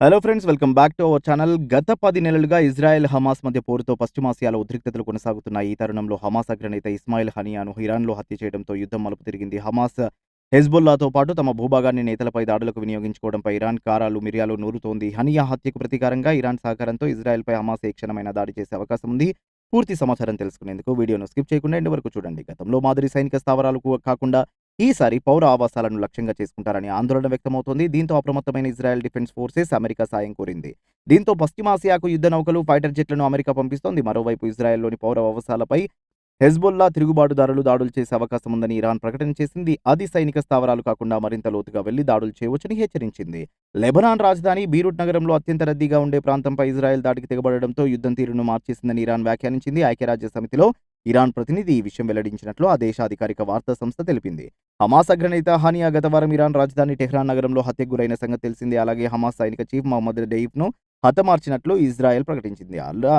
Hello friends welcome back to our channel గత పది నెలలుగా ఇజ్రాయెల్ హమాస్ మధ్య పోరుతో పశ్చిమాసియాలో ఉద్రిక్తతలు కొనసాగుతున్నాయి. ఈ తరుణంలో హమాస్ అగ్రనేత ఇస్మాయిల్ హనియాను ఇరాన్లో హత్య చేయడంతో యుద్ధం మలుపు తిరిగింది. హమాస్ హెజ్బుల్లాతో పాటు తమ భూభాగాన్ని నేతలపై దాడులకు వినియోగించుకోవడంపై ఇరాన్ కారాలు మిరియాలు నూరుతోంది. హనియా హత్యకు ప్రతీకారంగా ఇరాన్ సహకారంతో ఇజ్రాయెల్పై హమాస్ ఏ క్షణమైన దాడి చేసే అవకాశం ఉంది. పూర్తి సమాచారం తెలుసుకునేందుకు వీడియోను స్కిప్ చేయకుండా ఎండ్ వరకు చూడండి. గతంలో మాదిరి సైనిక స్థావరాలకు కాకుండా ఈసారి పౌర ఆవాసాలను లక్ష్యంగా చేసుకుంటారని ఆందోళన వ్యక్తమవుతోంది. దీంతో అప్రమత్తమైన ఇజ్రాయెల్ డిఫెన్స్ ఫోర్సెస్ అమెరికా సాయం కోరింది. దీంతో పశ్చిమాసియాకు యుద్ధ నౌకలు ఫైటర్ జెట్లను అమెరికా పంపిస్తోంది. మరోవైపు ఇజ్రాయెల్లోని పౌర ఆవాసాలపై హెజ్బుల్లా తిరుగుబాటుదారులు దాడులు చేసే అవకాశం ఉందని ఇరాన్ ప్రకటన చేసింది. అది సైనిక స్థావరాలు కాకుండా మరింత లోతుగా వెళ్ళి దాడులు చేయవచ్చని హెచ్చరించింది. లెబనాన్ రాజధాని బీరూట్ నగరంలో అత్యంత రద్దీగా ఉండే ప్రాంతంపై ఇజ్రాయెల్ దాడికి తెగబడడంతో యుద్ధం తీరును మార్చేసిందని ఇరాన్ వ్యాఖ్యానించింది. ఐక్యరాజ్య సమితిలో ఇరాన్ ప్రతినిధి ఈ విషయం వెల్లడించినట్లు ఆ దేశ అధికారిక వార్తా సంస్థ తెలిపింది. హమాస్ అగ్రనేత హానియా గత వారం ఇరాన్ రాజధాని టెహ్రాన్ నగరంలో హత్యకు గురైన సంగతి తెలిసింది. అలాగే హమాస్ సైనిక చీఫ్ మహమ్మద్ డెయిఫ్ను హతమార్చినట్లు ఇజ్రాయెల్ ప్రకటించింది. అలా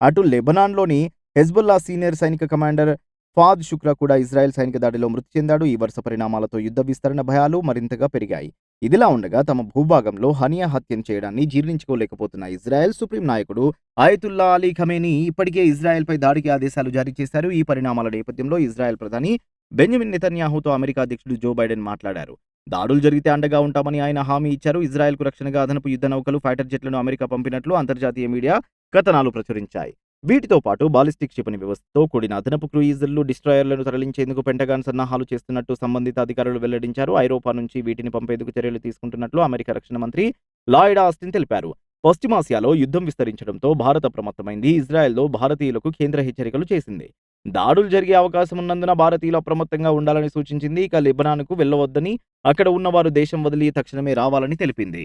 అటు లెబనాన్లోని హెజ్బుల్లా సీనియర్ సైనిక కమాండర్ ఫాద్ శుక్రా కూడా ఇజ్రాయెల్ సైనిక దాడిలో మృతి చెందాడు. ఈ వరుస పరిణామాలతో యుద్ధ విస్తరణ భయాలు మరింతగా పెరిగాయి. ఇదిలా ఉండగా తమ భూభాగంలో హనియా హత్యను చేయడాన్ని జీర్ణించుకోలేకపోతున్న ఇజ్రాయెల్ సుప్రీం నాయకుడు ఆయతుల్లా అలీ ఖమేని ఇప్పటికే ఇజ్రాయెల్పై దాడికి ఆదేశాలు జారీ చేశారు. ఈ పరిణామాల నేపథ్యంలో ఇజ్రాయెల్ ప్రధాని బెంజమిన్ నెతన్యాహుతో అమెరికా అధ్యక్షుడు జో బైడెన్ మాట్లాడారు. దాడులు జరిగితే అండగా ఉంటామని ఆయన హామీ ఇచ్చారు. ఇజ్రాయెల్కు రక్షణగా అదనపు యుద్ధ నౌకలు ఫైటర్ జెట్లను అమెరికా పంపినట్లు అంతర్జాతీయ మీడియా కథనాలు ప్రచురించాయి. వీటితో పాటు బాలిస్టిక్ క్షిపణి వ్యవస్థతో కూడిన అదనపు క్రూయిజర్లు డిస్ట్రాయర్లను తరలించేందుకు పెంటగాన్ సన్నాహాలు చేస్తున్నట్టు సంబంధిత అధికారులు వెల్లడించారు. ఐరోపా నుంచి వీటిని పంపేందుకు చర్యలు తీసుకుంటున్నట్లు అమెరికా రక్షణ మంత్రి లాయిడ్ ఆస్టిన్ తెలిపారు. పశ్చిమాసియాలో యుద్ధం విస్తరించడంతో భారత అప్రమత్తమైంది ఇజ్రాయెల్లో భారతీయులకు కేంద్ర హెచ్చరికలు చేసింది. దాడులు జరిగే అవకాశం ఉన్నందున భారతీయులు అప్రమత్తంగా ఉండాలని సూచించింది. ఇక లిబనాన్కు వెళ్ళవద్దని అక్కడ ఉన్నవారు దేశం వదిలి తక్షణమే రావాలని తెలిపింది.